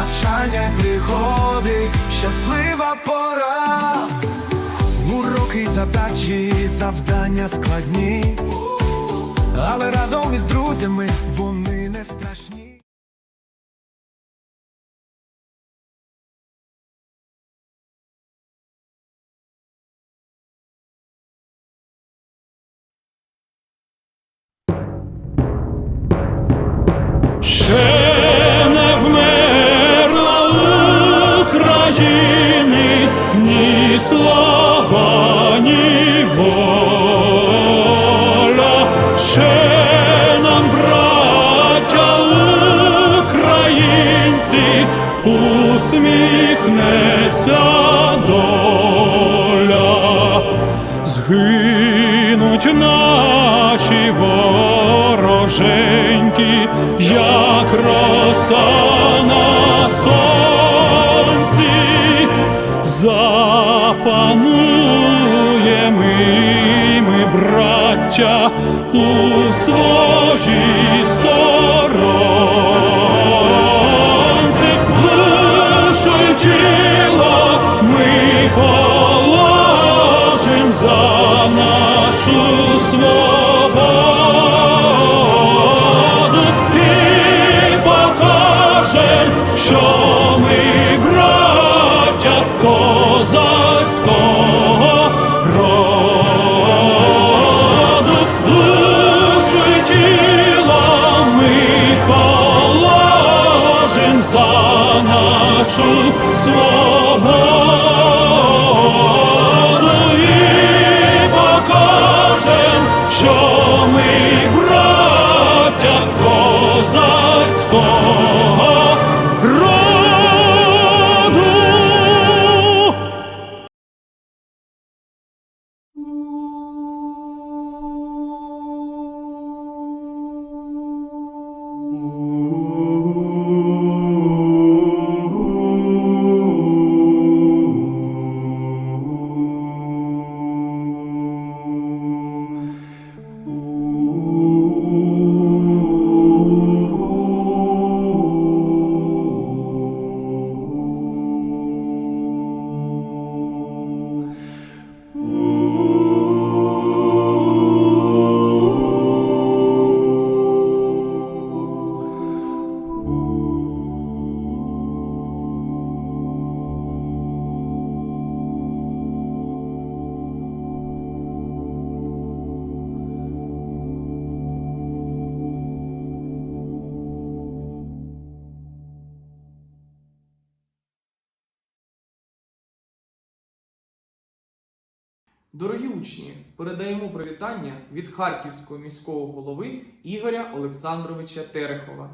навчання приходить, щаслива пора. Уроки, задачі, завдання складні, але разом із друзями вони не страшні. Нашу свободу Дорогі учні, передаємо привітання від Харківського міського голови Ігоря Олександровича Терехова.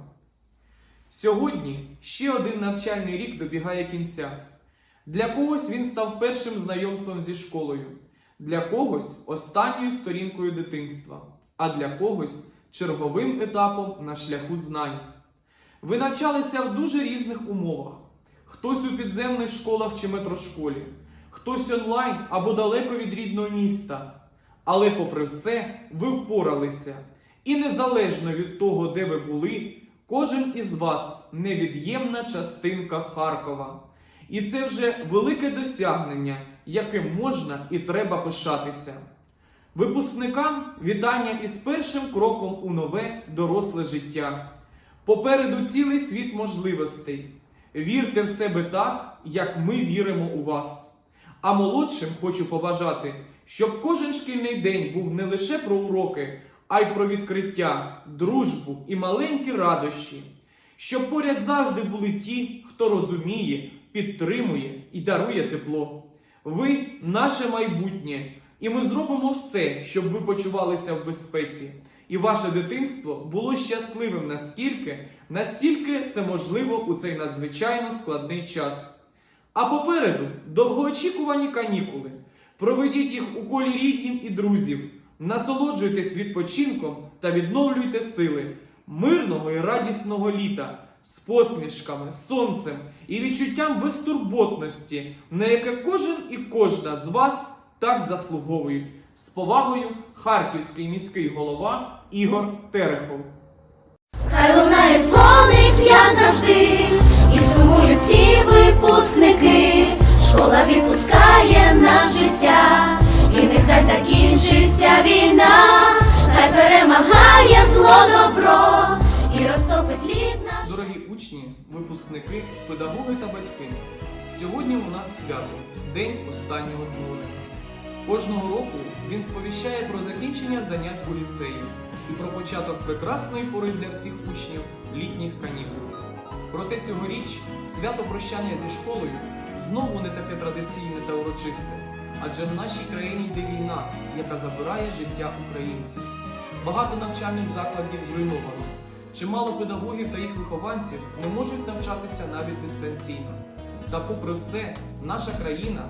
Сьогодні ще один навчальний рік добігає кінця. Для когось він став першим знайомством зі школою, для когось останньою сторінкою дитинства, а для когось черговим етапом на шляху знань. Ви навчалися в дуже різних умовах: хтось у підземних школах чи метрошколі, хтось онлайн або далеко від рідного міста. Але, попри все, ви впоралися. І незалежно від того, де ви були, кожен із вас невід'ємна частинка Харкова. І це вже велике досягнення, яким можна і треба пишатися. Випускникам вітання із першим кроком у нове доросле життя. Попереду цілий світ можливостей. Вірте в себе так, як ми віримо у вас. А молодшим хочу побажати, щоб кожен шкільний день був не лише про уроки, а й про відкриття, дружбу і маленькі радощі. Щоб поряд завжди були ті, хто розуміє, підтримує і дарує тепло. Ви наше майбутнє, і ми зробимо все, щоб ви почувалися в безпеці. і ваше дитинство було щасливим наскільки, настільки це можливо у цей надзвичайно складний час. А попереду довгоочікувані канікули. Проведіть їх у колі ріднів і друзів, насолоджуйтесь відпочинком та відновлюйте сили мирного і радісного літа з посмішками, сонцем і відчуттям безтурботності, на яке кожен і кожна з вас так заслуговують. З повагою Харківський міський голова Ігор Терехов. Хай лунає дзвоник, як завжди, і сумують випускники. Школа відпускає нас життя, і нехай закінчиться війна, хай перемагає зло добро і розтопить лід наш. Дорогі учні, випускники, педагоги та батьки. Сьогодні у нас свято День останнього дзвоника. Кожного року він сповіщає про закінчення занять у ліцеї і про початок прекрасної пори для всіх учнів літніх канікул. Проте цьогоріч свято прощання зі школою знову не таке традиційне та урочисте, адже в нашій країні йде війна, яка забирає життя українців. Багато навчальних закладів зруйновано. Чимало педагогів та їх вихованців не можуть навчатися навіть дистанційно. Та попри все, наша країна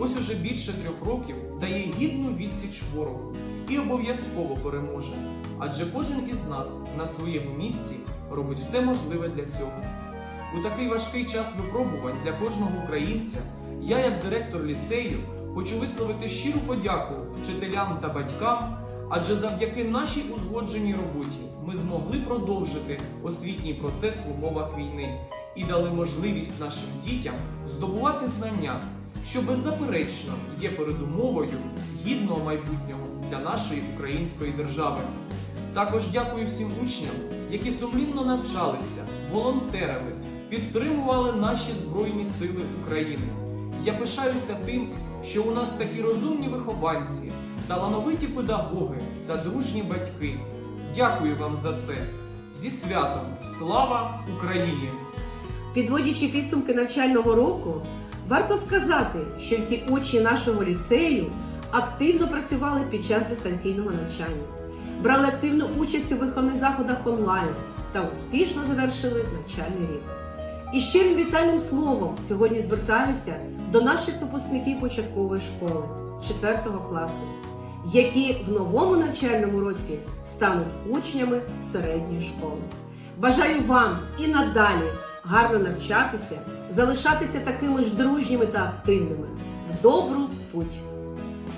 ось уже більше трьох років дає гідну відсіч ворогу і обов'язково переможе. Адже кожен із нас на своєму місці робить все можливе для цього. У такий важкий час випробувань для кожного українця я, як директор ліцею, хочу висловити щиру подяку вчителям та батькам, адже завдяки нашій узгодженій роботі ми змогли продовжити освітній процес в умовах війни і дали можливість нашим дітям здобувати знання, що беззаперечно є передумовою гідного майбутнього для нашої української держави. Також дякую всім учням, які сумлінно навчалися, волонтерили, підтримували наші Збройні Сили України. Я пишаюся тим, що у нас такі розумні вихованці, талановиті педагоги та дружні батьки. Дякую вам за це. Зі святом! Слава Україні! Підводячи підсумки навчального року, варто сказати, що всі учні нашого ліцею активно працювали під час дистанційного навчання, брали активну участь у виховних заходах онлайн та успішно завершили навчальний рік. І щирим вітальним словом сьогодні звертаюся до наших випускників початкової школи 4 класу, які в новому навчальному році стануть учнями середньої школи. Бажаю вам і надалі гарно навчатися, залишатися такими ж дружніми та активними в добру путь.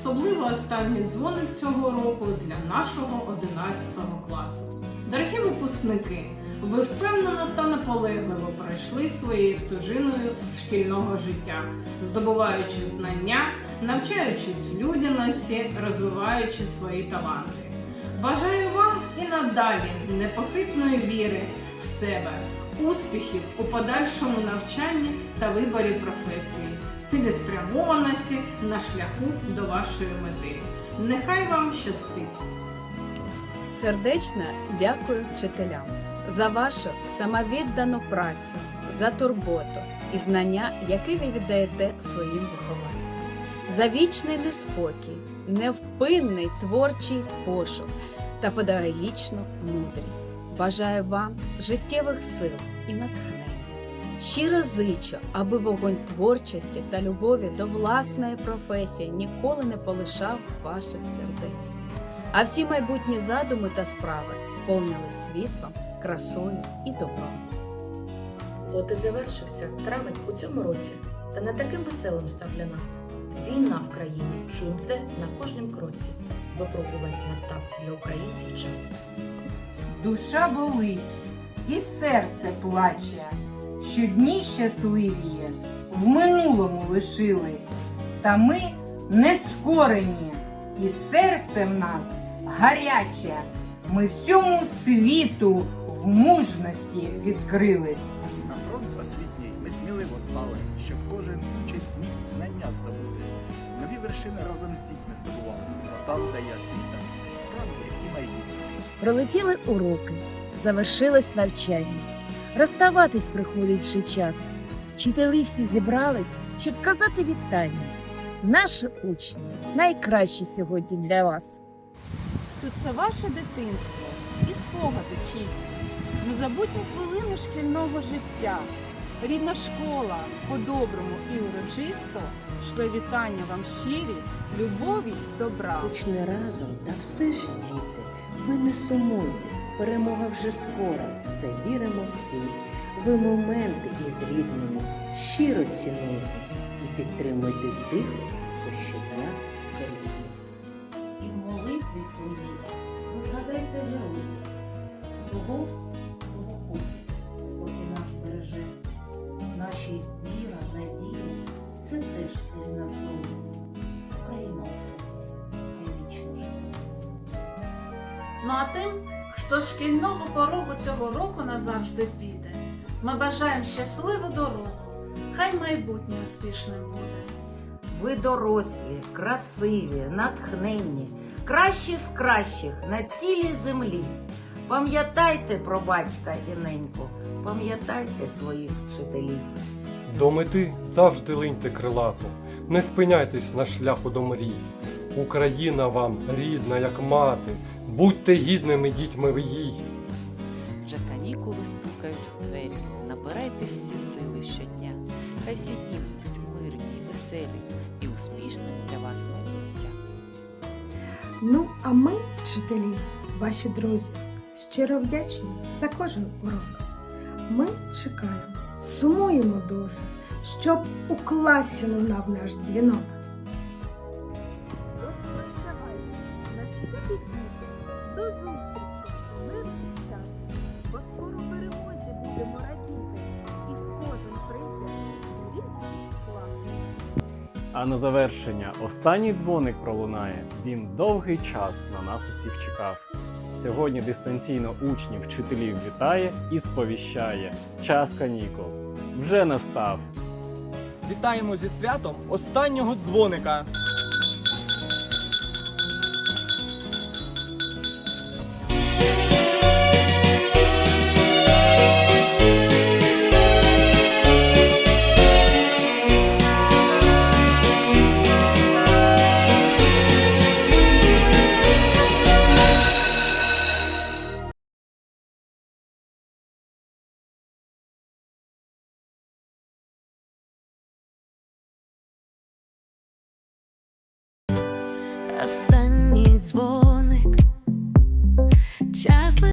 Особливо останній дзвоник цього року для нашого 11 класу. Дорогі випускники, ви впевнено та наполегливо пройшли своєю стежиною шкільного життя, здобуваючи знання, навчаючись людяності, розвиваючи свої таланти. Бажаю вам і надалі непохитної віри в себе, успіхів у подальшому навчанні та виборі професії, цілеспрямованості на шляху до вашої мети. Нехай вам щастить! Сердечно дякую вчителям за вашу самовіддану працю, за турботу і знання, які ви віддаєте своїм вихованцям, за вічний неспокій, невпинний творчий пошук та педагогічну мудрість. Бажаю вам життєвих сил і натхнення. Щиро зичу, аби вогонь творчості та любові до власної професії ніколи не полишав ваших сердець а всі майбутні задуми та справи повнили світлом, красою і добром. От і завершився травень у цьому році, та не таким веселим став для нас. Війна в країні, шумце на кожнім кроці. Випробувань настав для українців час. Душа болить, і серце плаче, що дні щасливі в минулому лишились, та ми не скорені, і серце в нас гаряче. Ми всьому світу в мужності відкрились. На фронт освітній ми сміливо стали, щоб кожен учень міг знання здобути. Нові вершини разом з дітьми здобували, бо там, де є освіта, там є і майбутнє. Пролетіли уроки, завершилось навчання. Розставатись приходить вже час. Вчителі всі зібрались, щоб сказати вітання. Наші учні найкращі сьогодні для вас. Тут все ваше дитинство, і спогади чисті, незабутні хвилини шкільного життя. Рідна школа по-доброму і урочисто шле вітання вам щирі, любові, добра. Хоч не разом, та все ж діти, ви не сумуйте, перемога вже скоро, в це віримо всі. Ви моменти із рідними щиро цінуйте і підтримуйте тих, хто щодня дорогі. І в молитві своїй ви згадайте героїв, того, Ну а тим, хто шкільного порогу цього року назавжди піде, ми бажаємо щасливу дорогу, хай майбутнє успішним буде. Ви дорослі, красиві, натхненні, кращі з кращих на цілій землі. Пам'ятайте про батька і неньку, пам'ятайте своїх вчителів. До мети завжди линьте крилату, не спиняйтесь на шляху до мрій. Україна вам рідна, як мати, будьте гідними дітьми в їй. Вже канікули стукають у двері. Набирайтесь всі сили щодня. Хай всі дні будуть мирні, веселі і успішним для вас майбуття. Ну, а ми, вчителі, ваші друзі, щиро вдячні за кожен урок. Ми чекаємо, сумуємо дуже, щоб у класі лунав наш дзвінок. На завершення останній дзвоник пролунає. Він довгий час на нас усіх чекав. Сьогодні дистанційно учнів, вчителів вітає і сповіщає. Час канікул вже настав. Вітаємо зі святом останнього дзвоника. Останній дзвоник, час